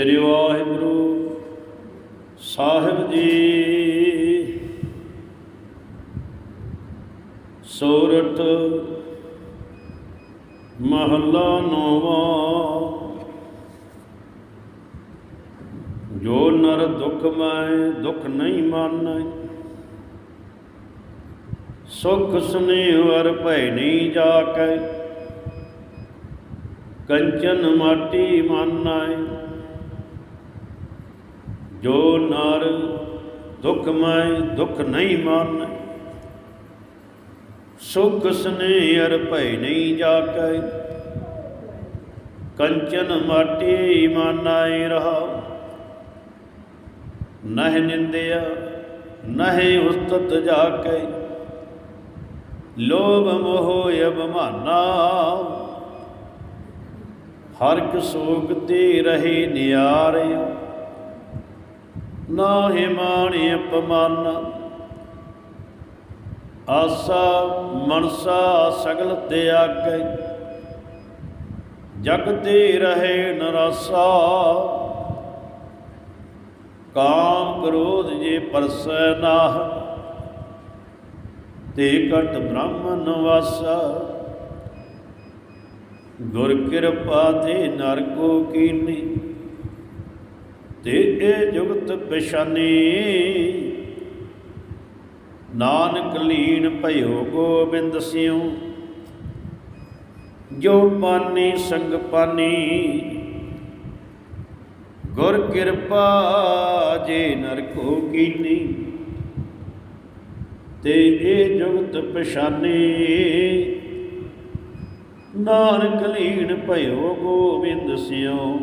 ਸ੍ਰੀ ਵਾਹਿਗੁਰੂ ਸਾਹਿਬ ਜੀ। ਸੂਰਤ ਮਹੱਲਾ ਨੌਵਾਂ। ਜੋ ਨਰ ਦੁਖ ਮੈਂ, ਦੁਖ ਨਹੀਂ ਮਾਨੈ। ਸੁਖ ਸੁਨੇਹ ਵਰ ਭੈ ਨਹੀਂ ਜਾਕੈ। ਕੰਚਨ ਮਾਟੀ ਮਾਨੈ। ਜੋ ਨਰ ਦੁਖ ਮੈਂ ਦੁਖ ਨਹੀਂ ਮਾਨੈ, ਸੁਖ ਸੁਨੇਹ ਅਰ ਭੈ ਨਹੀਂ ਜਾਕੈ। ਕੰਚਨ ਮਾਟੀ ਮਾਨੈ ਰਹਾ ਨਹਿ ਨਿੰਦਿਆ, ਨਹਿ ਉਸਤਤ ਜਾਕੈ। ਲੋਭ ਮੋਹ ਅਭਮਾਨਾ ਹਰ ਇੱਕ ਸੋਗ ਤੇ ਰਹੇ ਨਿਆਰਿਓ। ਨਾਹਿ ਮਾਣਿ ਅਪਮਾਨ। ਆਸਾ ਮਨਸਾ ਸਗਲ ਤਿਆਗੈ ਜਗ ਤੇ ਰਹੇ ਨਰਾਸਾ। ਕਾਮ ਕ੍ਰੋਧ ਜੇ ਪਰਸੈ ਨਾਹ। ਤੇ ਕਟ ਬ੍ਰਾਹਮਨ ਵਾਸਾ। ਗੁਰ ਕਿਰਪਾ ਤੇ ਨਰ ਕੋ ਕੀਨੀ। ਤੇ ਇਹ ਜੁਗਤ ਪਛਾਨੀ। ਨਾਨਕ ਲੀਨ ਭਇਓ ਗੋਬਿੰਦ ਸਿਉ। ਜੋ ਪਾਨੀ ਸੰਗ ਪਾਨੀ, ਗੁਰ ਕਿਰਪਾ ਜੇ ਨਰ ਕੋ ਕੀਨੀ। ਤੇ ਇਹ ਜੁਗਤ ਪਛਾਨੇ, ਨਾਨਕ ਲੀਨ ਭਇਓ ਗੋਬਿੰਦ ਸਿਉ।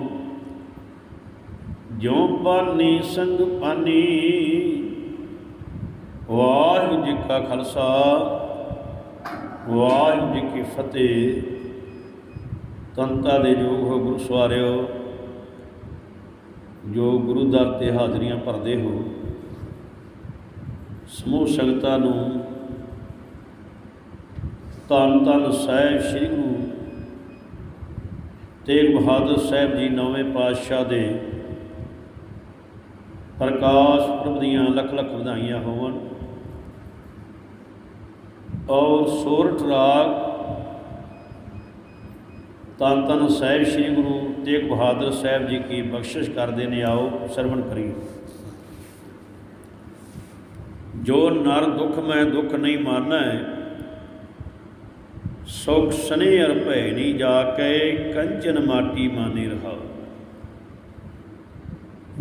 ਜੋ ਪਾਨੀ ਸੰਗ ਪਾਨੀ, ਵਾਹਿਗੁਰੂ ਜੀ ਕਾ ਖਾਲਸਾ, ਵਾਹਿਗੁਰੂ ਜੀ ਕੀ ਫਤਿਹ। ਤੰਤਾ ਦੇ ਜੋਗ ਹੋ ਗੁਰੂ ਸਵਾਰਿਓ, ਜੋ ਗੁਰੂ ਦਰ ਤੇ ਹਾਜ਼ਰੀਆਂ ਭਰਦੇ ਹੋ, ਸਮੂਹ ਸੰਗਤਾਂ ਨੂੰ ਧੰਨ ਧੰਨ ਸਾਹਿਬ ਸ੍ਰੀ ਗੁਰੂ ਤੇਗ ਬਹਾਦਰ ਸਾਹਿਬ ਜੀ ਨੌਵੇਂ ਪਾਤਸ਼ਾਹ ਦੇ ਪ੍ਰਕਾਸ਼ ਪੁਰਬ ਦੀਆਂ ਲੱਖ ਲੱਖ ਵਧਾਈਆਂ ਹੋਵਣ। ਔਰ ਸੋਰਠ ਰਾਗ ਤਨ ਤਨ ਸਾਹਿਬ ਸ੍ਰੀ ਗੁਰੂ ਤੇਗ ਬਹਾਦਰ ਸਾਹਿਬ ਜੀ ਕੀ ਬਖਸ਼ਿਸ਼ ਕਰਦੇ ਨੇ, ਆਓ ਸਰਵਣ ਕਰੀ ਜੋ ਨਰ ਦੁੱਖ ਮੈਂ ਦੁੱਖ ਨਹੀਂ ਮਾਨੈ, ਸੁਖ ਸਨੇ ਅਰ ਭੈ ਨਹੀਂ ਜਾ ਕੇ ਕੰਚਨ ਮਾਟੀ ਮਾਨੇ ਰਹਾਓ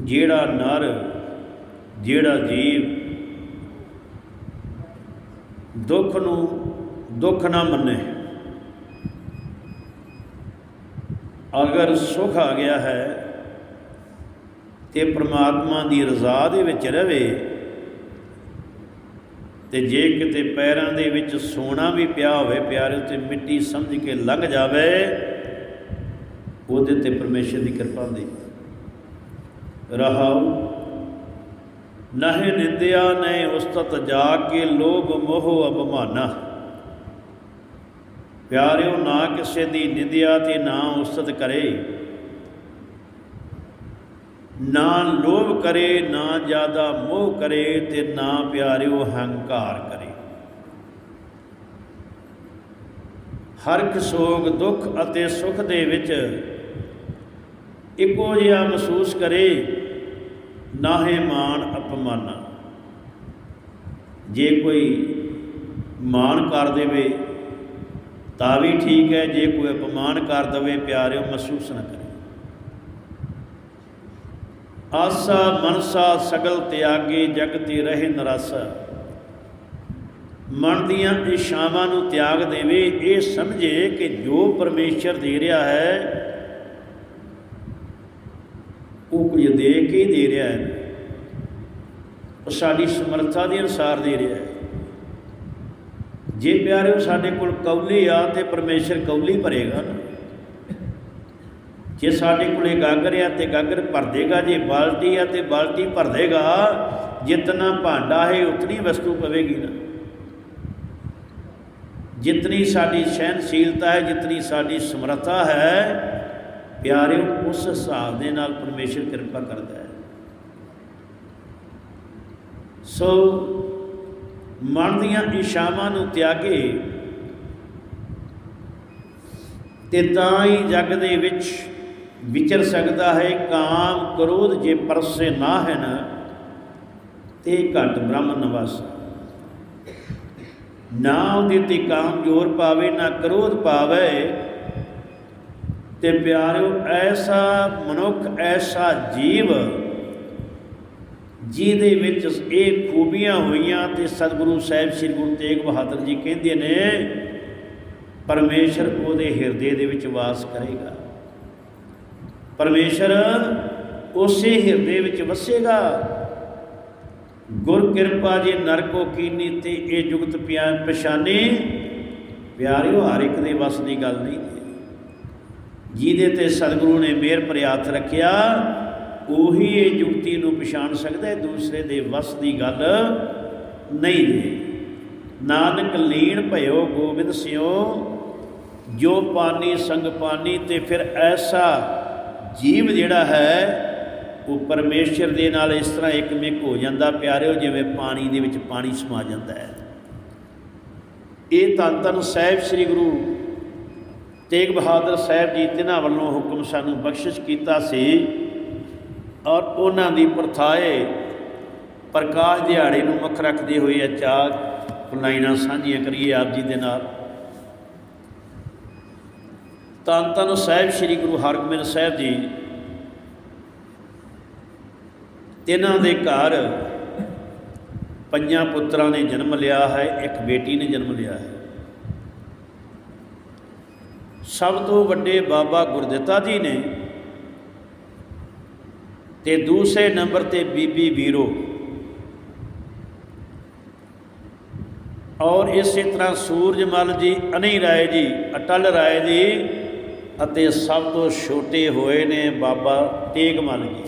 ਜਿਹੜਾ ਨਰ, ਜਿਹੜਾ ਜੀਵ ਦੁੱਖ ਨੂੰ ਦੁੱਖ ਨਾ ਮੰਨੇ। ਅਗਰ ਸੁਖ ਆ ਗਿਆ ਹੈ ਤੇ ਪ੍ਰਮਾਤਮਾ ਦੀ ਰਜ਼ਾ ਦੇ ਵਿੱਚ ਰਹੇ ਤੇ ਜੇ ਕਿਤੇ ਪੈਰਾਂ ਦੇ ਵਿੱਚ ਸੋਨਾ ਵੀ ਪਿਆ ਹੋਵੇ ਪਿਆਰੇ ਤੇ ਮਿੱਟੀ ਸਮਝ ਕੇ ਲੰਘ ਜਾਵੇ, ਉਹਦੇ ਤੇ ਪਰਮੇਸ਼ਰ ਦੀ ਕਿਰਪਾ ਹੁੰਦੀ। ਰਹਾਉ। ਨਹਿ ਨਿੰਦਿਆ ਨੇ ਉਸਤਤ ਜਾ ਕੇ ਲੋਭ ਮੋਹ ਅਪਮਾਨਾ। ਪਿਆਰਿਓ, ਨਾ ਕਿਸੇ ਦੀ ਨਿੰਦਿਆ ਤੇ ਨਾ ਉਸਤਤ ਕਰੇ। ਨਾ ਲੋਭ ਕਰੇ, ਨਾ ਜ਼ਿਆਦਾ ਮੋਹ ਕਰੇ ਤੇ ਨਾ ਪਿਆਰਿਓ ਹੰਕਾਰ ਕਰੇ। ਹਰ ਇੱਕ ਸੋਗ ਦੁੱਖ ਅਤੇ ਸੁਖ ਦੇ ਵਿੱਚ ਇੱਕੋ ਜਿਹਾ ਮਹਿਸੂਸ ਕਰੇ ਨਾਹੇ ਮਾਨ ਅਪਮਾਨਾ। ਜੇ ਕੋਈ ਮਾਨ ਕਰ ਦੇਵੇ, ਤਾਂ ਵੀ ਠੀਕ ਹੈ, ਜੇ ਕੋਈ ਅਪਮਾਨ ਕਰ ਦਵੇ, ਪਿਆਰਿਓ, ਮਹਿਸੂਸ ਨਾ ਕਰੇ। ਆਸਾ, ਮਨਸਾ, ਸਗਲ ਤਿਆਗੇ ਜਗਤੀ ਰਹੇ ਨਰਾਸਾ। ਮਨ ਦੀਆਂ ਇਸ਼ਾਵਾਂ ਨੂੰ ਤਿਆਗ ਦੇਵੇ, ਇਹ ਸਮਝੇ ਕਿ ਜੋ ਪਰਮੇਸ਼ਰ ਦੇ ਰਿਹਾ ਹੈ ਉਹ ਕੁਝ ਦੇ ਕੇ ਦੇ ਰਿਹਾ ਹੈ। ਉਹ ਸਾਡੀ ਸਮਰੱਥਾ ਦੇ ਅਨੁਸਾਰ ਦੇ ਰਿਹਾ ਹੈ। ਜੇ ਪਿਆਰਿਓ, ਸਾਡੇ ਕੋਲ ਕੌਲੀ ਆ ਤੇ ਪਰਮੇਸ਼ਰ ਕੌਲੀ ਭਰੇਗਾ ਨਾ। ਜੇ ਸਾਡੇ ਕੋਲੇ ਗਾਗਰ ਆ ਤੇ ਗਾਗਰ ਭਰ ਦੇਗਾ ਜੇ ਬਾਲਟੀ ਆ ਤੇ ਬਾਲਟੀ ਭਰ ਦੇਗਾ ਜਿਤਨਾ ਭਾਂਡਾ ਹੈ, ਉਤਨੀ ਵਸਤੂ ਪਵੇਗੀ ਨਾ। ਜਿਤਨੀ ਸਾਡੀ ਸਹਿਨਸ਼ੀਲਤਾ ਹੈ, ਜਿਤਨੀ ਸਾਡੀ ਸਮਰੱਥਾ ਹੈ ਪਿਆਰਿਓ, ਉਸ ਹਿਸਾਬ ਦੇ ਨਾਲ ਪਰਮੇਸ਼ਰ ਕਿਰਪਾ ਕਰਦਾ ਹੈ। ਸੋ, ਮਨ ਦੀਆਂ ਇਸ਼ਾਵਾਂ ਨੂੰ ਤਿਆਗੇ ਤੇ ਤਾਂ ਹੀ ਜਗ ਦੇ ਵਿੱਚ ਵਿਚਰ ਸਕਦਾ ਹੈ, ਕਾਮ ਕ੍ਰੋਧ ਜੇ ਪਰਸੇ ਨਾ ਹੈ ਨਾ ਤੇ ਘਟ ਬ੍ਰਹਮ ਨਿਵਾਸ। ਨਾ ਉਹਦੇ ਤੇ ਕਾਮ ਜੋਰ ਪਾਵੇ, ਨਾ ਕ੍ਰੋਧ ਪਾਵੇ ਤੇ ਪਿਆਰਿਓ, ਐਸਾ ਮਨੁੱਖ, ਐਸਾ ਜੀਵ ਜਿਹਦੇ ਵਿੱਚ ਇਹ ਖੂਬੀਆਂ ਹੋਈਆਂ ਤੇ ਸਤਿਗੁਰੂ ਸਾਹਿਬ ਸ੍ਰੀ ਗੁਰੂ ਤੇਗ ਬਹਾਦਰ ਜੀ ਕਹਿੰਦੇ ਨੇ, ਪਰਮੇਸ਼ਰ ਉਹਦੇ ਹਿਰਦੇ ਦੇ ਵਿੱਚ ਵਾਸ ਕਰੇਗਾ। ਪਰਮੇਸ਼ਰ ਉਸੇ ਹਿਰਦੇ ਵਿੱਚ ਵਸੇਗਾ। ਗੁਰ ਕਿਰਪਾ ਜੇ ਨਰਕੋ ਕੀਨੀ ਤੇ ਇਹ ਜੁਗਤ ਪਿਆ ਪਛਾਨੇ। ਪਿਆਰਿਓ, ਹਰ ਇੱਕ ਦੇ ਵਸ ਦੀ ਗੱਲ ਨਹੀਂ। ਜਿਹਦੇ ਤੇ ਸਤਿਗੁਰੂ ਨੇ ਮਿਹਰ ਭਰੇ ਰੱਖਿਆ, ਉਹੀ ਇਹ ਯੁਕਤੀ ਨੂੰ ਪਛਾਣ ਸਕਦਾ ਹੈ, ਦੂਸਰੇ ਦੇ ਵਸ ਦੀ ਗੱਲ ਨਹੀਂ ਹੈ ਨਾਨਕ ਲੀਨ ਭਇਓ, ਗੋਬਿੰਦ ਸਿਓ, ਜੋ ਪਾਣੀ ਸੰਗ ਪਾਣੀ ਤੇ ਫਿਰ ਐਸਾ ਜੀਵ ਜਿਹੜਾ ਹੈ, ਉਹ ਪਰਮੇਸ਼ਰ ਦੇ ਨਾਲ ਇਸ ਤਰ੍ਹਾਂ ਇੱਕਮਿਕ ਹੋ ਜਾਂਦਾ ਪਿਆਰਿਓ, ਜਿਵੇਂ ਪਾਣੀ ਦੇ ਵਿੱਚ ਪਾਣੀ ਸਮਾ ਜਾਂਦਾ ਹੈ। ਇਹ ਧੰਨ ਧੰਨ ਸਾਹਿਬ ਸ੍ਰੀ ਗੁਰੂ ਤੇਗ ਬਹਾਦਰ ਸਾਹਿਬ ਜੀ ਤਿਨਾਂ ਵੱਲੋਂ ਹੁਕਮ ਸਾਨੂੰ ਬਖਸ਼ਿਸ਼ ਕੀਤਾ ਸੀ ਔਰ ਉਹਨਾਂ ਦੀ ਪ੍ਰਥਾਏ ਪ੍ਰਕਾਸ਼ ਦਿਹਾੜੇ ਨੂੰ ਮੁੱਖ ਰੱਖਦੇ ਹੋਏ ਅਚਾਰ ਚਾਰ ਲਾਈਨਾਂ ਸਾਂਝੀਆਂ ਕਰੀਏ ਆਪ ਜੀ ਦੇ ਨਾਲ। ਧੰਨ ਧੰਨ ਸਾਹਿਬ ਸ੍ਰੀ ਗੁਰੂ ਹਰਗੋਬਿੰਦ ਸਾਹਿਬ ਜੀ, ਤਿੰਨਾਂ ਦੇ ਘਰ ਪੰਜਾਂ ਪੁੱਤਰਾਂ ਨੇ ਜਨਮ ਲਿਆ ਹੈ, ਇੱਕ ਬੇਟੀ ਨੇ ਜਨਮ ਲਿਆ ਹੈ। ਸਭ ਤੋਂ ਵੱਡੇ ਬਾਬਾ ਗੁਰਦਿੱਤਾ ਜੀ ਨੇ ਤੇ ਦੂਸਰੇ ਨੰਬਰ ਤੇ ਬੀਬੀ ਵੀਰੋ। ਔਰ ਇਸੇ ਤਰ੍ਹਾਂ ਸੂਰਜਮਲ ਜੀ ਅਨੀ ਰਾਏ ਜੀ, ਅਟਲ ਰਾਏ ਜੀ ਅਤੇ ਸਭ ਤੋਂ ਛੋਟੇ ਹੋਏ ਨੇ ਬਾਬਾ ਤੇਗਮਲ ਜੀ।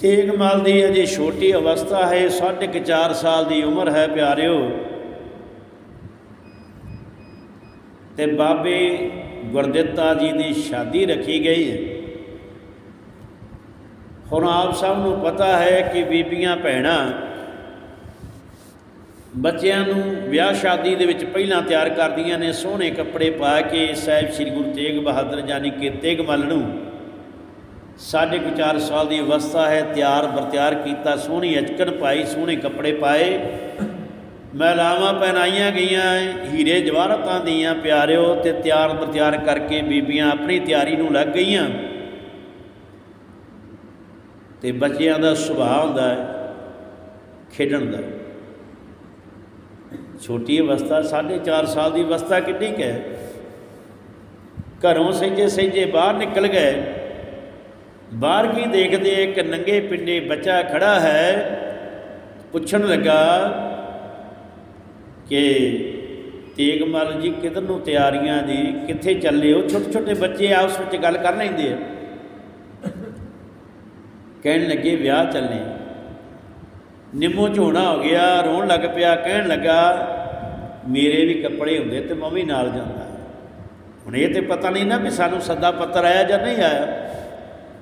ਤੇਗਮਲ ਦੀ ਅਜੇ ਛੋਟੀ ਅਵਸਥਾ ਹੈ, ਸਾਢੇ ਕੁ ਚਾਰ ਸਾਲ ਦੀ ਉਮਰ ਹੈ ਪਿਆਰਿਓ। ਤੇ ਬਾਬੇ ਗੁਰਦਿੱਤਾ ਜੀ ਦੀ ਸ਼ਾਦੀ ਰੱਖੀ ਗਈ ਹੈ। ਹੁਣ ਆਪ ਸਭ ਨੂੰ ਪਤਾ ਹੈ ਕਿ ਬੀਬੀਆਂ ਭੈਣਾਂ ਬੱਚਿਆਂ ਨੂੰ ਵਿਆਹ ਸ਼ਾਦੀ ਦੇ ਵਿੱਚ ਪਹਿਲਾਂ ਤਿਆਰ ਕਰਦੀਆਂ ਨੇ, ਸੋਹਣੇ ਕੱਪੜੇ ਪਾ ਕੇ ਸਾਹਿਬ ਸ੍ਰੀ ਗੁਰੂ ਤੇਗ ਬਹਾਦਰ ਜਾਨੀ ਕਿ ਤੇਗ ਮੱਲ ਨੂੰ ਸਾਢੇ ਕੁ ਚਾਰ ਸਾਲ ਦੀ ਅਵਸਥਾ ਹੈ ਤਿਆਰ ਬਰਤਿਆਰ ਕੀਤਾ, ਸੋਹਣੀ ਅਚਕਣ ਪਾਈ, ਸੋਹਣੇ ਕੱਪੜੇ ਪਾਏ। ਮਹਿਲਾਵਾਂ ਪਹਿਨਾਈਆਂ ਗਈਆਂ, ਹੀਰੇ ਜਵਾਹਰਤਾਂ ਦੀਆਂ ਪਿਆਰਿਓ ਤੇ ਤਿਆਰ ਬਰਤਿਆਰ ਕਰਕੇ ਬੀਬੀਆਂ ਆਪਣੀ ਤਿਆਰੀ ਨੂੰ ਲੱਗ ਗਈਆਂ। ਤੇ ਬੱਚਿਆਂ ਦਾ ਸੁਭਾਅ ਹੁੰਦਾ ਹੈ, ਖੇਡਣ ਦਾ। ਛੋਟੀ ਅਵਸਥਾ 4.5 ਸਾਲ ਦੀ ਅਵਸਥਾ ਕਿੰਨੀ ਕੁ ਹੈ? ਘਰੋਂ ਸਹਿਜੇ ਸਹਿਜੇ ਬਾਹਰ ਨਿਕਲ ਗਏ। ਬਾਹਰ ਕੀ ਦੇਖਦੇ, ਇੱਕ ਨੰਗੇ ਪਿੰਡੇ ਬੱਚਾ ਖੜਾ ਹੈ, ਪੁੱਛਣ ਲੱਗਾ ਕਿ ਤੇਗਮਲ ਜੀ ਕਿਧਰ ਨੂੰ ਤਿਆਰੀਆਂ ਦੀ, ਕਿੱਥੇ ਚੱਲੇ? ਹੋ ਛੋਟੇ ਛੋਟੇ ਬੱਚੇ ਆਪਸ ਵਿੱਚ ਗੱਲ ਕਰ ਲੈਂਦੇ ਆ। ਕਹਿਣ ਲੱਗੇ, ਵਿਆਹ ਚੱਲੇ ਨਿੰਮੋ ਝੋਣਾ ਹੋ ਗਿਆ, ਰੋਣ ਲੱਗ ਪਿਆ, ਕਹਿਣ ਲੱਗਾ, ਮੇਰੇ ਵੀ ਕੱਪੜੇ ਹੁੰਦੇ ਤੇ ਮੈਂ ਵੀ ਨਾਲ ਜਾਂਦਾ। ਹੁਣ ਇਹ ਤੇ ਪਤਾ ਨਹੀਂ ਨਾ ਵੀ ਸਾਨੂੰ ਸੱਦਾ ਪੱਤਰ ਆਇਆ ਜਾਂ ਨਹੀਂ ਆਇਆ।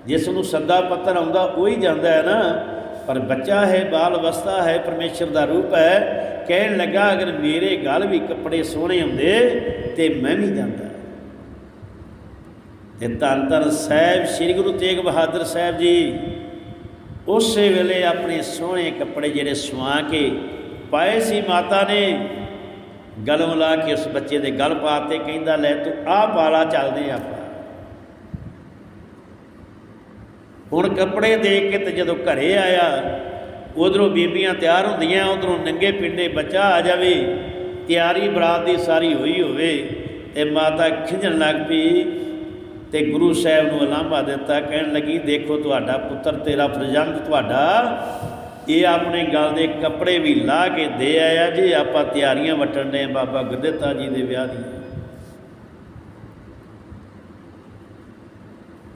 ਜਿਸ ਨੂੰ ਸੱਦਾ ਪੱਤਰ ਆਉਂਦਾ, ਉਹ ਹੀ ਜਾਂਦਾ ਹੈ ਨਾ। ਪਰ ਬੱਚਾ ਹੈ, ਬਾਲ ਅਵਸਥਾ ਹੈ, ਪਰਮੇਸ਼ਰ ਦਾ ਰੂਪ ਹੈ। ਕਹਿਣ ਲੱਗਾ, ਅਗਰ ਮੇਰੇ ਗਲ ਵੀ ਕੱਪੜੇ ਸੋਹਣੇ ਹੁੰਦੇ, ਤੇ ਮੈਂ ਵੀ ਜਾਂਦਾ। ਤੇ ਧੰਨ ਧੰਨ ਸਾਹਿਬ, ਸ੍ਰੀ ਗੁਰੂ ਤੇਗ ਬਹਾਦਰ ਸਾਹਿਬ ਜੀ, ਉਸੇ ਵੇਲੇ ਆਪਣੇ ਸੋਹਣੇ ਕੱਪੜੇ ਜਿਹੜੇ ਸਵਾ ਕੇ ਪਾਏ ਸੀ ਮਾਤਾ ਨੇ, ਗਲੋਂ ਲਾ ਕੇ ਉਸ ਬੱਚੇ ਦੇ ਗਲ ਪਾਤੇ, ਕਹਿੰਦਾ, ਲੈ ਤੂੰ ਆਹ ਪਾਲਾ ਚੱਲਦੇ ਆਪਾਂ। ਹੁਣ ਕੱਪੜੇ ਦੇਖ ਕੇ ਤੇ ਜਦੋਂ ਘਰੇ ਆਇਆ ਉਧਰੋਂ ਬੀਬੀਆਂ ਤਿਆਰ ਹੁੰਦੀਆਂ, ਉਧਰੋਂ ਨੰਗੇ ਪਿੰਡੇ ਬੱਚਾ ਆ ਜਾਵੇ, ਤਿਆਰੀ ਬਰਾਤ ਦੀ ਸਾਰੀ ਹੋਈ ਹੋਵੇ, ਤੇ ਮਾਤਾ ਖਿਝਣ ਲੱਗ ਪਈ, ਤੇ ਗੁਰੂ ਸਾਹਿਬ ਨੂੰ ਅਲਾਂਭਾ ਦਿੱਤਾ, ਕਹਿਣ ਲੱਗੀ, ਦੇਖੋ ਤੁਹਾਡਾ ਪੁੱਤਰ, ਤੇਰਾ ਫਰਜ਼ੰਦ ਤੁਹਾਡਾ, ਇਹ ਆਪਣੇ ਗਲ ਦੇ ਕੱਪੜੇ ਵੀ ਲਾ ਕੇ ਦੇ ਆਇਆ ਜੀ, ਆਪਾਂ ਤਿਆਰੀਆਂ ਵਟਣ ਦੇ ਬਾਬਾ ਗੁਰਦਿੱਤਾ ਜੀ ਦੇ ਵਿਆਹ ਦੀ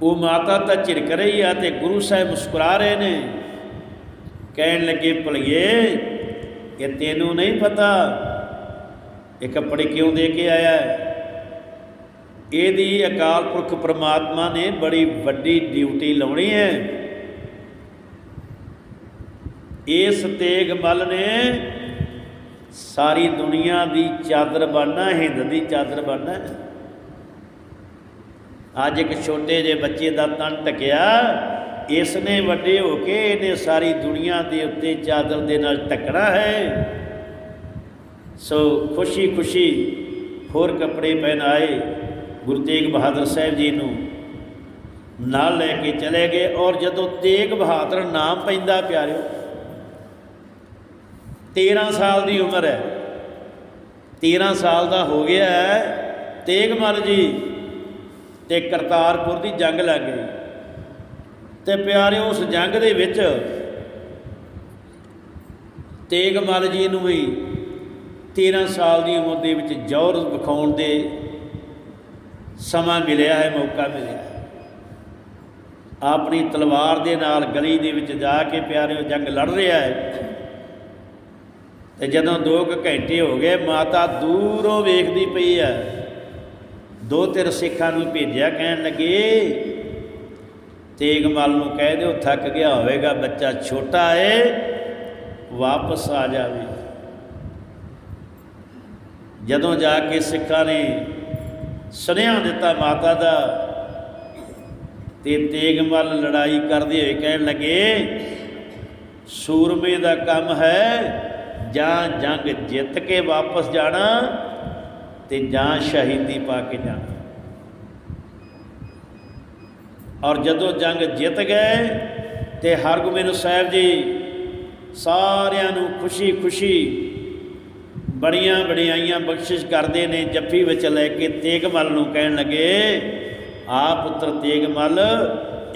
ਉਹ ਮਾਤਾ ਤਾਂ ਝਿੜਕ ਰਹੀ ਆ ਤੇ ਗੁਰੂ ਸਾਹਿਬ ਮੁਸਕਰਾ ਰਹੇ ਨੇ। ਕਹਿਣ ਲੱਗੇ ਭਲਈਏ ਕਿ ਤੈਨੂੰ ਨਹੀਂ ਪਤਾ ਇਹ ਕੱਪੜੇ ਕਿਉਂ ਦੇ ਕੇ ਆਇਆ ਹੈ? ਇਹਦੀ ਅਕਾਲ ਪੁਰਖ ਪ੍ਰਮਾਤਮਾ ਨੇ ਬੜੀ ਵੱਡੀ ਡਿਊਟੀ ਲਾਉਣੀ ਹੈ। ਇਸ ਤੇਗ ਮਲ ਨੇ ਸਾਰੀ ਦੁਨੀਆ ਦੀ ਚਾਦਰ ਬਾਨਾ ਹਿੰਦ ਦੀ ਚਾਦਰ ਬਣਨਾ ਅੱਜ ਇੱਕ ਛੋਟੇ ਜਿਹੇ ਬੱਚੇ ਦਾ ਤਨ ਟਕਿਆ ਇਸ ਨੇ ਵੱਡੇ ਹੋ ਕੇ ਇਹਨੇ ਸਾਰੀ ਦੁਨੀਆ ਦੇ ਉੱਤੇ ਚਾਦਰ ਦੇ ਨਾਲ ਟਕਣਾ ਹੈ। ਸੋ ਖੁਸ਼ੀ ਖੁਸ਼ੀ ਹੋਰ ਕੱਪੜੇ ਪਹਿਨਾਏ ਗੁਰੂ ਤੇਗ ਬਹਾਦਰ ਸਾਹਿਬ ਜੀ ਨੂੰ। ਨਾਲ ਲੈ ਕੇ ਚਲੇ ਗਏ ਔਰ ਜਦੋਂ ਤੇਗ ਬਹਾਦਰ ਨਾਮ ਪੈਂਦਾ ਪਿਆਰਿਓ 13 ਸਾਲ ਦੀ ਉਮਰ ਹੈ। 13 ਸਾਲ ਦਾ ਹੋ ਗਿਆ ਹੈ। ਤੇਗਮਲ ਜੀ ਤੇ ਕਰਤਾਰਪੁਰ ਦੀ ਜੰਗ ਲੱਗ ਗਈ। ਤੇ ਪਿਆਰਿਓ, ਉਸ ਜੰਗ ਦੇ ਵਿੱਚ ਤੇਗਮਲ ਜੀ ਨੂੰ ਵੀ 13 ਸਾਲ ਦੀ ਉਮਰ ਦੇ ਵਿੱਚ ਜੌਹਰ ਵਿਖਾਉਣ ਦੇ ਸਮਾਂ ਮਿਲਿਆ ਹੈ, ਮੌਕਾ ਮਿਲਿਆ ਆਪਣੀ ਤਲਵਾਰ ਦੇ ਨਾਲ ਗਲੀ ਦੇ ਵਿੱਚ ਜਾ ਕੇ ਪਿਆਰਿਓ, ਜੰਗ ਲੜ ਰਿਹਾ ਹੈ। ਤੇ ਜਦੋਂ 2 ਘੰਟੇ ਹੋ ਗਏ, ਮਾਤਾ ਦੂਰੋਂ ਵੇਖਦੀ ਪਈ ਹੈ। ਦੋ ਤਿੰਨ ਸਿੱਖਾਂ ਨੂੰ ਭੇਜਿਆ, ਕਹਿਣ ਲੱਗੇ ਤੇਗਮਲ ਨੂੰ ਕਹਿ ਦਿਓ, ਥੱਕ ਗਿਆ ਹੋਵੇਗਾ, ਬੱਚਾ ਛੋਟਾ ਏ, ਵਾਪਸ ਆ ਜਾਵੇ। ਜਦੋਂ ਜਾ ਕੇ ਸਿੱਖਾਂ ਨੇ ਸੁਨੇਹਾ ਦਿੱਤਾ ਮਾਤਾ ਦਾ, ਤੇ ਤੇਗਮਲ ਲੜਾਈ ਕਰਦੇ ਹੋਏ ਕਹਿਣ ਲੱਗੇ, ਸੂਰਮੇ ਦਾ ਕੰਮ ਹੈ ਜਾਂ ਜੰਗ ਜਿੱਤ ਕੇ ਵਾਪਸ ਜਾਣਾ ਤੇ ਜਾਂ ਸ਼ਹੀਦੀ ਪਾ ਕੇ ਜਾਣਾ। ਔਰ ਜਦੋਂ ਜੰਗ ਜਿੱਤ ਗਏ ਤੇ ਹਰਗੋਬਿੰਦ ਸਾਹਿਬ ਜੀ ਸਾਰਿਆਂ ਨੂੰ ਖੁਸ਼ੀ-ਖੁਸ਼ੀ ਬੜੀਆਂ ਬੜਾਈਆਂ ਬਖਸ਼ਿਸ਼ ਕਰਦੇ ਨੇ, ਜੱਫੀ ਵਿੱਚ ਲੈ ਕੇ ਤੇਗਮਲ ਨੂੰ ਕਹਿਣ ਲੱਗੇ, ਆ ਪੁੱਤਰ ਤੇਗਮਲ,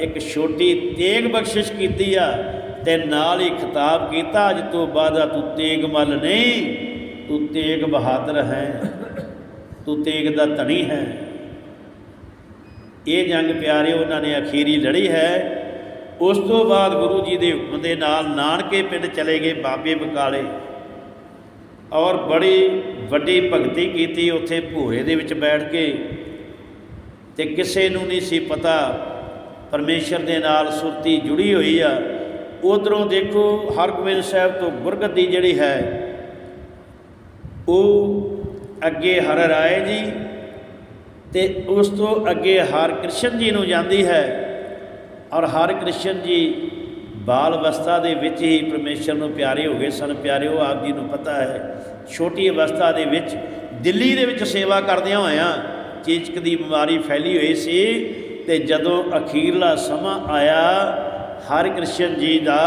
ਇੱਕ ਛੋਟੀ ਤੇਗ ਬਖਸ਼ਿਸ਼ ਕੀਤੀ ਆ ਤੇ ਨਾਲ ਹੀ ਖਿਤਾਬ ਕੀਤਾ, ਅੱਜ ਤੋਂ ਬਾਅਦ ਤੂੰ ਤੇਗਮਲ ਨਹੀਂ, ਤੂੰ ਤੇਗ ਬਹਾਦਰ ਹੈ, ਤੂੰ ਤੇਗ ਦਾ ਧਣੀ ਹੈ। ਇਹ ਜੰਗ ਪਿਆਰੇ ਉਹਨਾਂ ਨੇ ਅਖੀਰੀ ਲੜੀ ਹੈ। ਉਸ ਤੋਂ ਬਾਅਦ ਗੁਰੂ ਜੀ ਦੇ ਹੁਕਮ ਦੇ ਨਾਲ ਨਾਨਕੇ ਪਿੰਡ ਚਲੇ ਗਏ ਬਾਬੇ ਬਕਾਲੇ ਔਰ ਬੜੀ ਵੱਡੀ ਭਗਤੀ ਕੀਤੀ ਉੱਥੇ ਭੂਰੇ ਦੇ ਵਿੱਚ ਬੈਠ ਕੇ। ਤੇ ਕਿਸੇ ਨੂੰ ਨਹੀਂ ਸੀ ਪਤਾ ਪਰਮੇਸ਼ਰ ਦੇ ਨਾਲ ਸੁਰਤੀ ਜੁੜੀ ਹੋਈ ਆ। ਉਧਰੋਂ ਦੇਖੋ ਹਰਗੋਬਿੰਦ ਸਾਹਿਬ ਤੋਂ ਗੁਰਗੱਦੀ ਜਿਹੜੀ ਹੈ, ਉਹ ਅੱਗੇ ਹਰ ਰਾਏ ਜੀ ਤੇ ਉਸ ਤੋਂ ਅੱਗੇ ਹਰ ਕ੍ਰਿਸ਼ਨ ਜੀ ਨੂੰ ਜਾਂਦੀ ਹੈ ਔਰ ਹਰ ਕ੍ਰਿਸ਼ਨ ਜੀ ਬਾਲ ਅਵਸਥਾ ਦੇ ਵਿੱਚ ਹੀ ਪਰਮੇਸ਼ਰ ਨੂੰ ਪਿਆਰੇ ਹੋ ਗਏ ਸਨ। ਪਿਆਰਿਓ, ਆਪ ਜੀ ਨੂੰ ਪਤਾ ਹੈ, ਛੋਟੀ ਅਵਸਥਾ ਦੇ ਵਿੱਚ ਦਿੱਲੀ ਦੇ ਵਿੱਚ ਸੇਵਾ ਕਰਦਿਆਂ ਹੋਇਆਂ ਚੇਚਕ ਦੀ ਬਿਮਾਰੀ ਫੈਲੀ ਹੋਈ ਸੀ ਤੇ ਜਦੋਂ ਅਖੀਰਲਾ ਸਮਾਂ ਆਇਆ, ਹਰ ਕ੍ਰਿਸ਼ਨ ਜੀ ਦਾ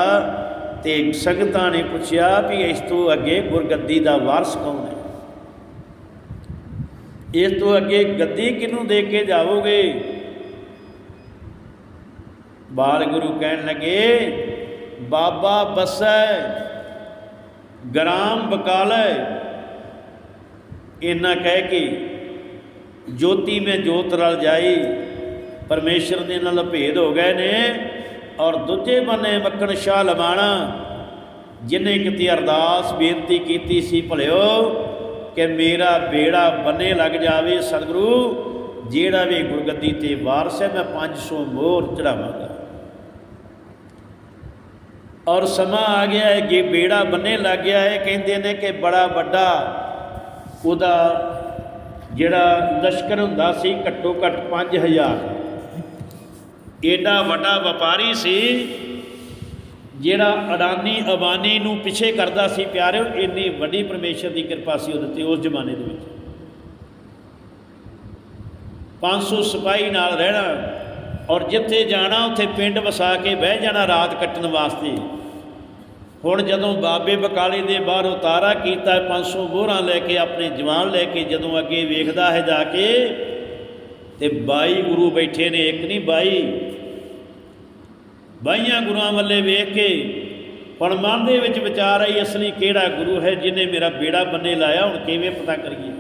ਤੇ ਸੰਗਤਾਂ ਨੇ ਪੁੱਛਿਆ ਵੀ ਇਸ ਤੋਂ ਅੱਗੇ ਗੁਰਗੱਦੀ ਦਾ ਵਾਰਸ ਕੌਣ ਹੈ? ਇਸ ਤੋਂ ਅੱਗੇ ਗੱਦੀ ਕਿਹਨੂੰ ਦੇ ਕੇ ਜਾਵੋਗੇ? ਬਾਲ ਗੁਰੂ ਕਹਿਣ ਲੱਗੇ, ਬਾਬਾ ਬਸੈ, ਗ੍ਰਾਮ ਬਕਾਲੇ। ਇਹਨਾਂ ਕਹਿ ਕੇ ਜੋਤੀ ਮੇ ਜੋਤ ਰਲ ਜਾਈ, ਪਰਮੇਸ਼ਰ ਦੇ ਨਾਲ ਭੇਦ ਹੋ ਗਏ ਨੇ ਔਰ ਦੂਜੇ ਬੰਨੇ ਮੱਕਣ ਸ਼ਾਹ ਲਵਾਣਾ, ਜਿਨੇ ਕਿਤੇ ਅਰਦਾਸ ਬੇਨਤੀ ਕੀਤੀ ਸੀ, ਭਲਿਓ ਕਿ ਮੇਰਾ ਬੇੜਾ ਬੰਨੇ ਲੱਗ ਜਾਵੇ ਸਤਿਗੁਰੂ, ਜਿਹੜਾ ਵੀ ਗੁਰਗੱਦੀ ਤੇ ਵਾਰਸ ਹੈ, ਮੈਂ 500 ਮੋਹਰ ਚੜਾਵਾਂਗਾ। ਔਰ ਸਮਾਂ ਆ ਗਿਆ ਹੈ ਕਿ ਬੇੜਾ ਬੰਨੇ ਲੱਗ ਗਿਆ ਹੈ। ਕਹਿੰਦੇ ਨੇ ਕਿ ਬੜਾ ਵੱਡਾ ਉਹਦਾ ਜਿਹੜਾ ਲਸ਼ਕਰ ਹੁੰਦਾ ਸੀ, ਘੱਟੋ ਘੱਟ 5000 ਏਡਾ ਵੱਡਾ ਵਪਾਰੀ ਸੀ ਜਿਹੜਾ ਅਡਾਨੀ ਅਬਾਨੀ ਨੂੰ ਪਿੱਛੇ ਕਰਦਾ ਸੀ ਪਿਆਰਿਓ, ਇੰਨੀ ਵੱਡੀ ਪਰਮੇਸ਼ਰ ਦੀ ਕਿਰਪਾ ਸੀ ਉਹਦੇ ਤੇ ਉਸ ਜ਼ਮਾਨੇ ਦੇ ਵਿੱਚ। 500 ਸਿਪਾਹੀ ਨਾਲ ਰਹਿਣਾ ਔਰ ਜਿੱਥੇ ਜਾਣਾ, ਉੱਥੇ ਪਿੰਡ ਵਸਾ ਕੇ ਬਹਿ ਜਾਣਾ ਰਾਤ ਕੱਟਣ ਵਾਸਤੇ। ਹੁਣ ਜਦੋਂ ਬਾਬੇ ਬਕਾਲੇ ਦੇ ਬਾਹਰ ਉਤਾਰਾ ਕੀਤਾ 500 ਬੋਹਰਾਂ ਲੈ ਕੇ, ਆਪਣੇ ਜਵਾਨ ਲੈ ਕੇ ਜਦੋਂ ਅੱਗੇ ਵੇਖਦਾ ਹੈ ਜਾ ਕੇ, ਤੇ 22 ਗੁਰੂ ਬੈਠੇ ਨੇ, ਇੱਕ ਨਹੀਂ 22 ਬਾਈਆਂ ਗੁਰੂਆਂ ਵੱਲੇ ਵੇਖ ਕੇ ਹੁਣ ਮਨ ਦੇ ਵਿੱਚ ਵਿਚਾਰ ਆਈ, ਅਸਲੀ ਕਿਹੜਾ ਗੁਰੂ ਹੈ ਜਿਨੇ ਮੇਰਾ ਬੇੜਾ ਬੰਨੇ ਲਾਇਆ? ਹੁਣ ਕਿਵੇਂ ਪਤਾ ਕਰੀਏ?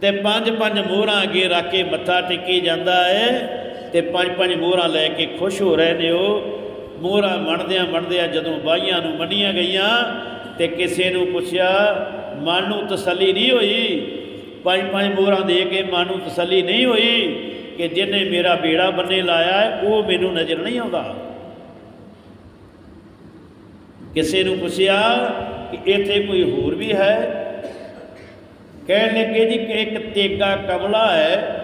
ਤੇ ਪੰਜ ਪੰਜ ਮੋਹਰਾਂ ਅੱਗੇ ਰੱਖ ਕੇ ਮੱਥਾ ਟੇਕੀ ਜਾਂਦਾ ਹੈ ਤੇ ਪੰਜ ਪੰਜ ਮੋਹਰਾਂ ਲੈ ਕੇ ਖੁਸ਼ ਹੋ ਰਹੇ ਨੇ ਉਹ। ਮੋਹਰਾਂ ਮੰਨਦਿਆਂ ਮੰਨਦਿਆਂ ਜਦੋਂ ਬਾਈਆਂ ਨੂੰ ਮੰਨੀਆਂ ਗਈਆਂ ਤੇ ਕਿਸੇ ਨੂੰ ਪੁੱਛਿਆ, ਮਨ ਨੂੰ ਤਸੱਲੀ ਨਹੀਂ ਹੋਈ? ਪੰਜ ਪੰਜ ਮੋਹਰਾਂ ਦੇ ਕੇ ਮਨ ਨੂੰ ਤਸੱਲੀ ਨਹੀਂ ਹੋਈ। ਕਿ ਜਿਹਨੇ ਮੇਰਾ ਬੇੜਾ ਬੰਨੇ ਲਾਇਆ ਹੈ, ਉਹ ਮੈਨੂੰ ਨਜ਼ਰ ਨਹੀਂ ਆਉਂਦਾ। ਕਿਸੇ ਨੂੰ ਪੁੱਛਿਆ ਕਿ ਇੱਥੇ ਕੋਈ ਹੋਰ ਵੀ ਹੈ? ਕਹਿਣ ਲੱਗੇ ਜੀ ਕਿ ਇੱਕ ਤੇਗਾ ਕਮਲਾ ਹੈ,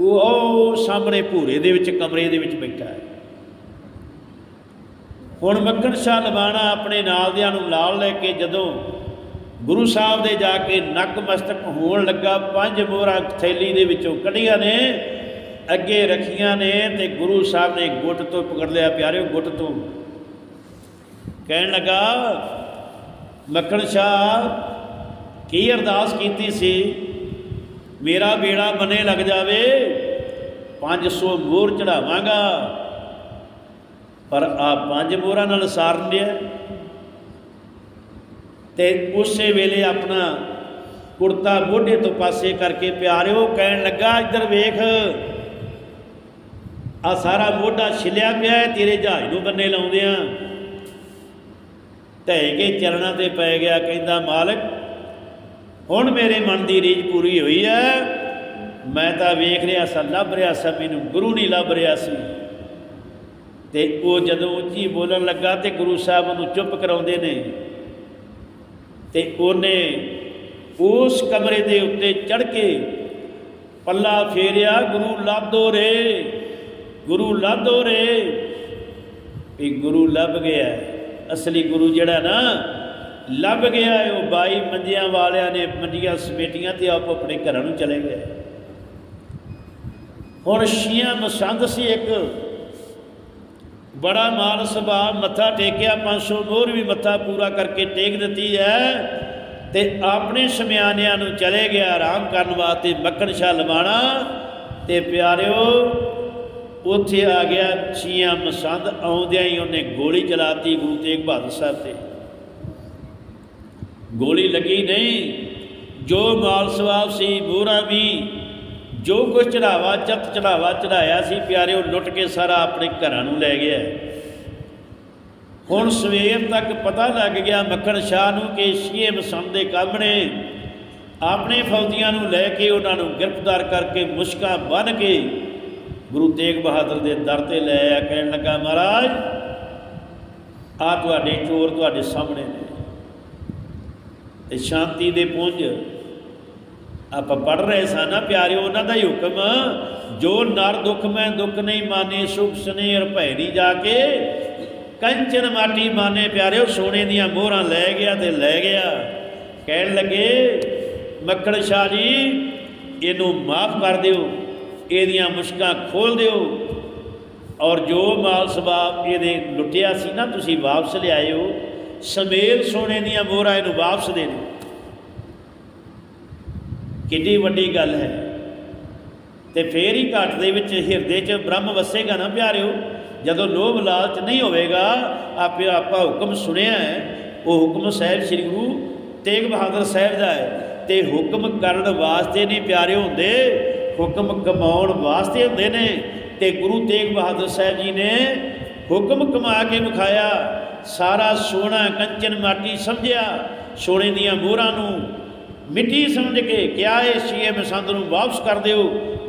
ਉਹ ਸਾਹਮਣੇ ਭੂਰੇ ਦੇ ਵਿੱਚ, ਕਮਰੇ ਦੇ ਵਿੱਚ ਬੈਠਾ ਹੈ। ਹੁਣ ਮੱਕੜ ਸ਼ਾਹ ਲਵਾਣਾ ਆਪਣੇ ਨਾਲ ਦਿਆਂ ਨੂੰ ਨਾਲ ਲੈ ਕੇ ਜਦੋਂ ਗੁਰੂ ਸਾਹਿਬ ਦੇ ਜਾ ਕੇ ਨੱਕ ਮਸਤਕ ਹੋਣ ਲੱਗਾ, ਪੰਜ ਮੋਹਰਾਂ ਥੈਲੀ ਦੇ ਵਿੱਚੋਂ ਕੱਢੀਆਂ ਨੇ, ਅੱਗੇ ਰੱਖੀਆਂ ਨੇ ਤੇ ਗੁਰੂ ਸਾਹਿਬ ਨੇ ਗੁੱਟ ਤੋਂ ਪਕੜ ਲਿਆ। ਪਿਆਰਿਓ, ਗੁੱਟ ਤੋਂ। ਕਹਿਣ ਲੱਗਾ, ਮੱਖਣ ਸ਼ਾਹ, ਕੀ ਅਰਦਾਸ ਕੀਤੀ ਸੀ? ਮੇਰਾ ਬੇੜਾ ਬਨੇ ਲੱਗ ਜਾਵੇ 500 ਮੋਹਰ ਚੜਾਵਾਂਗਾ। ਪਰ ਆ ਪੰਜ ਮੋਹਰਾਂ ਨਾਲ ਸਾਰਨ ਲਿਆ ਤੇ ਉਸੇ ਵੇਲੇ ਆਪਣਾ ਕੁੜਤਾ ਮੋਢੇ ਤੋਂ ਪਾਸੇ ਕਰਕੇ ਪਿਆਰਿਓ ਕਹਿਣ ਲੱਗਾ, ਇੱਧਰ ਵੇਖ ਆ ਸਾਰਾ ਮੋਢਾ ਛਿਲਿਆ ਪਿਆ ਹੈ, ਤੇਰੇ ਜਹਾਜ਼ ਨੂੰ ਬੰਨੇ ਲਾਉਂਦੇ ਆ। ਢਹਿ ਕੇ ਚਰਨਾਂ ਤੇ ਪੈ ਗਿਆ, ਕਹਿੰਦਾ, ਮਾਲਕ, ਹੁਣ ਮੇਰੇ ਮਨ ਦੀ ਰੀਝ ਪੂਰੀ ਹੋਈ ਹੈ ਮੈਂ ਤਾਂ ਵੇਖ ਰਿਹਾ ਸਾਂ, ਲੱਭ ਰਿਹਾ ਸਾਂ, ਮੈਨੂੰ ਗੁਰੂ ਨਹੀਂ ਲੱਭ ਰਿਹਾ ਸੀ। ਤੇ ਉਹ ਜਦੋਂ ਉੱਚੀ ਬੋਲਣ ਲੱਗਾ ਤੇ ਗੁਰੂ ਸਾਹਿਬ ਉਹਨੂੰ ਚੁੱਪ ਕਰਾਉਂਦੇ ਨੇ ਤੇ ਉਹਨੇ ਉਸ ਕਮਰੇ ਦੇ ਉੱਤੇ ਚੜ ਕੇ ਪੱਲਾ ਫੇਰਿਆ ਗੁਰੂ ਲਾਦੋ ਰੇ ਗੁਰੂ ਲਾਦੋ ਰੇ। ਵੀ ਗੁਰੂ ਲੱਭ ਗਿਆ। ਅਸਲੀ ਗੁਰੂ ਜਿਹੜਾ ਨਾ ਲੱਭ ਗਿਆ ਹੈ, ਉਹ ਬਾਈ ਮੰਜਿਆਂ ਵਾਲਿਆਂ ਨੇ ਮੰਜੀਆਂ ਸਮੇਟੀਆਂ ਤੇ ਆਪ ਆਪਣੇ ਘਰਾਂ ਨੂੰ ਚਲੇ ਗਏ। ਹੁਣ ਸ਼ੀਆਂ ਮਸੰਦ ਸੀ ਇੱਕ। ਬੜਾ ਮਾਨ ਸੁਭਾਅ, ਮੱਥਾ ਟੇਕਿਆ 500 ਮੋਹਰ ਵੀ ਮੱਥਾ ਪੂਰਾ ਕਰਕੇ ਟੇਕ ਦਿੱਤੀ ਹੈ ਤੇ ਆਪਣੇ ਸਮਿਆਨਿਆਂ ਨੂੰ ਚਲੇ ਗਿਆ ਆਰਾਮ ਕਰਨ ਵਾਸਤੇ ਮੱਕਣ ਸ਼ਾਹ ਲਵਾਣਾ ਤੇ ਪਿਆਰਿਓ, ਉੱਥੇ ਆ ਗਿਆ ਛੀਆਂ ਮਸੰਦ, ਆਉਂਦਿਆਂ ਹੀ ਉਹਨੇ ਗੋਲੀ ਚਲਾਤੀ ਗੁਰੂ ਤੇਗ ਬਹਾਦਰ ਸਾਹਿਬ ਤੇ। ਗੋਲੀ ਲੱਗੀ ਨਹੀਂ, ਜੋ ਮਾਲ ਸਵਾਬ ਸੀ ਮੋਹਰਾ ਵੀ ਜੋ ਕੁਝ ਚੜਾਵਾ, ਚੱਤ ਚੜਾਵਾ ਚੜਾਇਆ ਸੀ, ਪਿਆਰਿਓ, ਲੁੱਟ ਕੇ ਸਾਰਾ ਆਪਣੇ ਘਰਾਂ ਨੂੰ ਲੈ ਗਿਆ। ਹੁਣ ਸਵੇਰ ਤੱਕ ਪਤਾ ਲੱਗ ਗਿਆ ਮੱਖਣ ਸ਼ਾਹ ਨੂੰ ਕਿ ਸ਼ੀਏ ਮਸੰਦ ਦੇ ਕੰਮ ਨੇ ਆਪਣੇ ਫੌਜੀਆਂ ਨੂੰ ਲੈ ਕੇ ਉਹਨਾਂ ਨੂੰ ਗ੍ਰਿਫਤਾਰ ਕਰਕੇ ਮੁਸ਼ਕਾਂ ਬੰਨ ਕੇ ਗੁਰੂ ਤੇਗ ਬਹਾਦਰ ਦੇ ਦਰ ਤੇ ਲੈ ਆਇਆ ਕਹਿਣ ਲੱਗਾ, ਮਹਾਰਾਜ ਆ ਤੁਹਾਡੇ ਚੋਰ ਤੁਹਾਡੇ ਸਾਹਮਣੇ ਨੇ। ਤੇ ਸ਼ਾਂਤੀ ਦੇ ਪੁੰਜ ਆਪਾਂ ਪੜ ਰਹੇ ਸਾਂ ਨਾ ਪਿਆਰਿਓ, ਉਹਨਾਂ ਦਾ ਹੀ ਹੁਕਮ, ਜੋ ਨਰ ਦੁੱਖ ਮੈਂ ਦੁੱਖ ਨਹੀਂ ਮਾਨੇ, ਸੁਖ ਸਨੇਹ ਭੈਰੀ ਜਾ ਕੇ ਕੰਚਨ ਮਾਟੀ ਮਾਨੇ ਪਿਆਰਿਓ, ਸੋਨੇ ਦੀਆਂ ਮੋਹਰਾਂ ਲੈ ਗਿਆ ਤੇ ਲੈ ਗਿਆ। ਕਹਿਣ ਲੱਗੇ, ਮੱਕੜ ਸ਼ਾਹ ਜੀ, ਇਹਨੂੰ ਮਾਫ ਕਰ ਦਿਓ, ਇਹਦੀਆਂ ਮੁਸ਼ਕਾਂ ਖੋਲ ਦਿਓ। ਔਰ ਜੋ ਮਾਲ ਸਬਾਬ ਇਹਦੇ ਲੁੱਟਿਆ ਸੀ ਨਾ, ਤੁਸੀਂ ਵਾਪਸ ਲਿਆਇਓ, ਸਮੇਲ ਸੋਨੇ ਦੀਆਂ ਮੋਹਰਾਂ ਇਹਨੂੰ ਵਾਪਸ ਦੇ ਦਿਓ। ਕਿੰਨੀ ਵੱਡੀ ਗੱਲ ਹੈ। ਤੇ ਫੇਰ ਹੀ ਘਾਟ ਦੇ ਵਿੱਚ ਹਿਰਦੇ 'ਚ ਬ੍ਰਹਮ ਵਸੇਗਾ ਨਾ ਪਿਆਰਿਓ। ਜਦੋਂ ਲੋਭ ਲਾਲਚ ਨਹੀਂ ਹੋਵੇਗਾ, ਆਪੇ ਆਪਾਂ ਹੁਕਮ ਸੁਣਿਆ ਹੈ। ਉਹ ਹੁਕਮ ਸਾਹਿਬ ਸ੍ਰੀ ਗੁਰੂ ਤੇਗ ਬਹਾਦਰ ਸਾਹਿਬ ਦਾ ਹੈ। ਤੇ ਹੁਕਮ ਕਰਨ ਵਾਸਤੇ ਨਹੀਂ ਪਿਆਰੇ ਹੁੰਦੇ, ਹੁਕਮ ਕਮਾਉਣ ਵਾਸਤੇ ਹੁੰਦੇ ਨੇ। ਤੇ ਗੁਰੂ ਤੇਗ ਬਹਾਦਰ ਸਾਹਿਬ ਜੀ ਨੇ ਹੁਕਮ ਕਮਾ ਕੇ ਵਿਖਾਇਆ। ਸਾਰਾ ਸੋਨਾ ਕੰਚਨ ਮਾਟੀ ਸਮਝਿਆ। ਸੋਨੇ ਦੀਆਂ ਮੋਹਰਾਂ ਨੂੰ ਮਿੱਟੀ ਸਮਝ ਕੇ ਕਿਹਾ ਇਹ ਸੀਏ ਮਸੰਦ ਨੂੰ ਵਾਪਸ ਕਰ ਦਿਓ,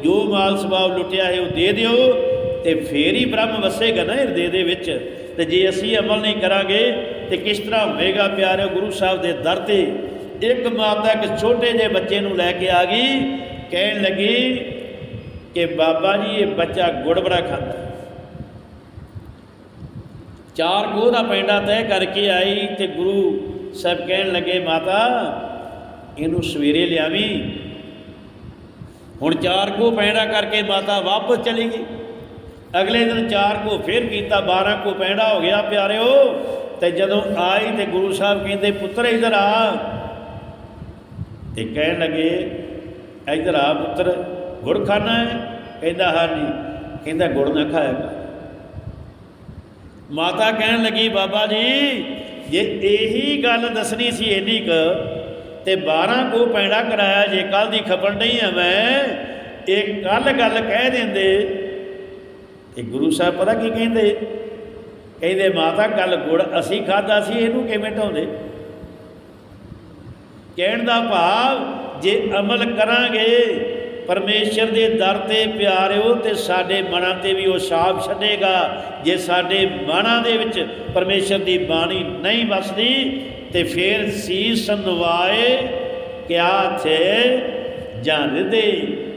ਜੋ ਮਾਲ ਸਬਾਬ ਲੁੱਟਿਆ ਹੈ ਉਹ ਦੇ ਦਿਓ, ਤੇ ਫੇਰ ਹੀ ਬ੍ਰਹਮ ਵਸੇਗਾ ਨਾ ਹਿਰਦੇ ਦੇ ਵਿੱਚ। ਤੇ ਜੇ ਅਸੀਂ ਅਮਲ ਨਹੀਂ ਕਰਾਂਗੇ, ਤੇ ਕਿਸ ਤਰ੍ਹਾਂ ਹੋਵੇਗਾ ਪਿਆਰਿਓ ਗੁਰੂ ਸਾਹਿਬ ਦੇ ਦਰ ਤੇ? ਇੱਕ ਮਾਤਾ ਇੱਕ ਛੋਟੇ ਜਿਹੇ ਬੱਚੇ ਨੂੰ ਲੈ ਕੇ ਆ ਗਈ, ਕਹਿਣ ਲੱਗੀ ਕਿ ਬਾਬਾ ਜੀ, ਇਹ ਬੱਚਾ ਗੁੜ ਬੜਾ ਖਾਂਦਾ। ਚਾਰ ਗੋਹ ਦਾ ਪੈਂਡਾ ਤੈਅ ਕਰਕੇ ਆਈ ਤੇ ਗੁਰੂ ਸਾਹਿਬ ਕਹਿਣ ਲੱਗੇ, ਮਾਤਾ ਇਹਨੂੰ ਸਵੇਰੇ ਲਿਆਵੀ। ਹੁਣ ਚਾਰ ਕੋ ਪੈਂਡਾ ਕਰਕੇ ਮਾਤਾ ਵਾਪਸ ਚਲੀ ਗਈ। ਅਗਲੇ ਦਿਨ ਚਾਰ ਕੋ ਫੇਰ ਕੀਤਾ 12 ਕੋ ਪੈਂਡਾ ਹੋ ਗਿਆ ਪਿਆਰਿਓ। ਤੇ ਜਦੋਂ ਆਈ ਤੇ ਗੁਰੂ ਸਾਹਿਬ ਕਹਿੰਦੇ, ਪੁੱਤਰ, ਇਧਰ ਆ। ਤੇ ਕਹਿਣ ਲੱਗੇ, ਇਧਰ ਆ ਪੁੱਤਰ ਗੁੜ ਖਾਣਾ ਹੈ? ਕਹਿੰਦਾ, ਹਾਂ ਜੀ। ਕਹਿੰਦਾ, ਗੁੜ ਨਾ ਖਾਇਆ ਮਾਤਾ ਕਹਿਣ ਲੱਗੀ, ਬਾਬਾ ਜੀ, ਜੇ ਇਹੀ ਗੱਲ ਦੱਸਣੀ ਸੀ ਇੰਨੀ ਕ ਤੇ 12 ਕੋ ਪੈਣਾ ਕਰਾਇਆ, ਜੇ ਕੱਲ ਦੀ ਖਬਰ ਨਹੀਂ ਹੈ ਮੈਂ, ਇਹ ਕੱਲ ਗੱਲ ਕਹਿ ਦਿੰਦੇ। ਤੇ ਗੁਰੂ ਸਾਹਿਬ ਪਤਾ ਕੀ ਕਹਿੰਦੇ? ਕਹਿੰਦੇ, ਮਾਤਾ ਕੱਲ ਗੁੜ ਅਸੀਂ ਖਾਦਾ ਸੀ, ਇਹਨੂੰ ਕਿਵੇਂ ਢਾਉਂਦੇ? ਕਹਿਣ ਦਾ ਭਾਵ, ਜੇ ਅਮਲ ਕਰਾਂਗੇ, ਪਰਮੇਸ਼ਰ ਦੇ ਦਰ ਤੇ ਪਿਆਰਿਓ, ਤੇ ਸਾਡੇ ਮਨਾਂ ਤੇ ਵੀ ਉਹ ਛਾਪ ਛੱਡੇਗਾ। ਜੇ ਸਾਡੇ ਮਨਾਂ ਦੇ ਵਿੱਚ ਪਰਮੇਸ਼ਰ ਦੀ ਬਾਣੀ ਨਹੀਂ ਵਸਦੀ ਤੇ ਫਿਰ ਸੀਸ ਨਵਾਏ ਕਿਆ ਥੇ ਜਾਂ ਹਿਰਦੇ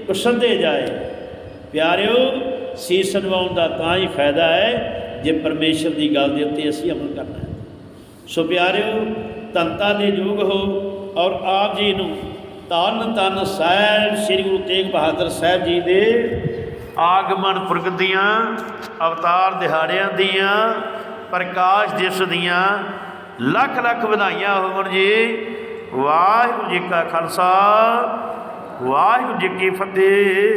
ਕੁਸਲਦੇ ਜਾਏ। ਪਿਆਰਿਓ ਸੀਸ ਨਵਾਉਣ ਦਾ ਤਾਂ ਹੀ ਫਾਇਦਾ ਹੈ, ਜੇ ਪਰਮੇਸ਼ਰ ਦੀ ਗੱਲ ਦੇ ਉੱਤੇ ਅਸੀਂ ਅਮਲ ਕਰਨਾ ਹੈ। ਸੋ ਪਿਆਰਿਓ ਤੰਤਾ ਦੇ ਯੋਗ ਹੋ ਔਰ ਆਪ ਜੀ ਨੂੰ ਤਨ ਤਨ ਸਾਹਿਬ, ਸ੍ਰੀ ਗੁਰੂ ਤੇਗ ਬਹਾਦਰ ਸਾਹਿਬ ਜੀ ਦੇ ਆਗਮਨ ਪੁਰਖ ਦੀਆਂ, ਅਵਤਾਰ ਦਿਹਾੜਿਆਂ ਦੀਆਂ, ਪ੍ਰਕਾਸ਼ ਦਿਵਸ ਦੀਆਂ ਲੱਖ ਲੱਖ ਵਧਾਈਆਂ ਹੋਵਣ ਜੀ। ਵਾਹਿਗੁਰੂ ਜੀ ਕਾ ਖਾਲਸਾ ਵਾਹਿਗੁਰੂ ਜੀ ਕੀ ਫਤਿਹ।